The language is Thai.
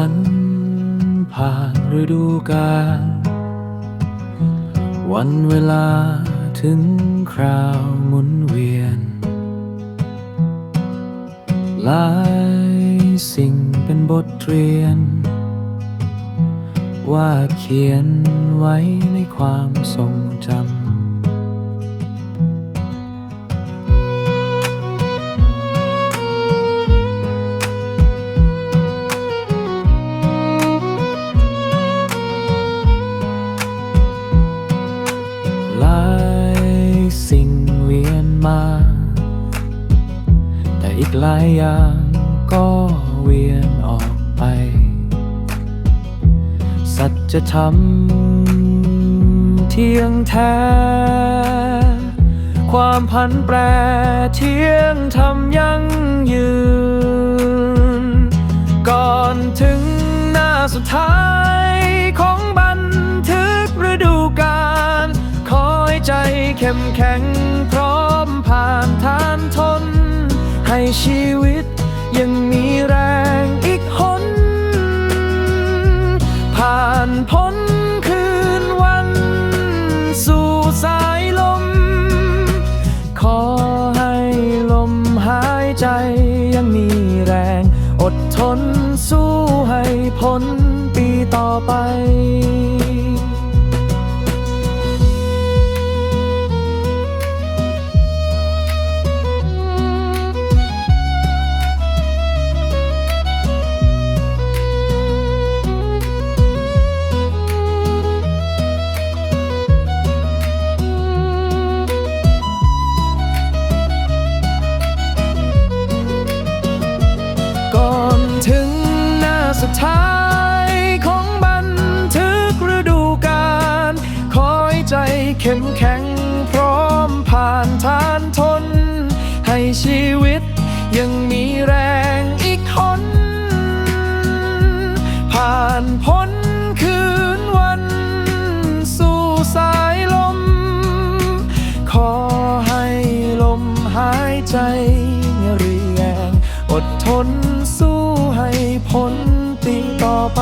ันผ่านฤดูกาลวันเวลาถึงคราวหมุนเวียน หลายสิ่งเป็นบทเรียน ว่าเขียนไว้ในความทรงจำ หลายสิ่งเวียนมา แต่อีกหลายอย่างก็เวียนออกไป สัจธรรมเที่ยงแท้ ความพันแปรเที่ยงธรรมยั่งยืน ก่อนถึงหน้าสุดท้าย มแข็งพร้อมผ่านทานทน ให้ชีวิตยังมีแรงอีกหน ผ่านพ้นคืนวัน สู่สายลม ขอให้ลมหายใจยังมีแรง อดทนสู้ให้พ้นปีต่อไป ท้ายของบันทึกฤดูกาลคอยใจเข้มแข็งพร้อมผ่านทานทน ให้ชีวิตยังมีแรงอีกหน ผ่านพ้นคืนวัน สู่สายลม ขอให้ลมหายใจมีเรียงอดทน ไป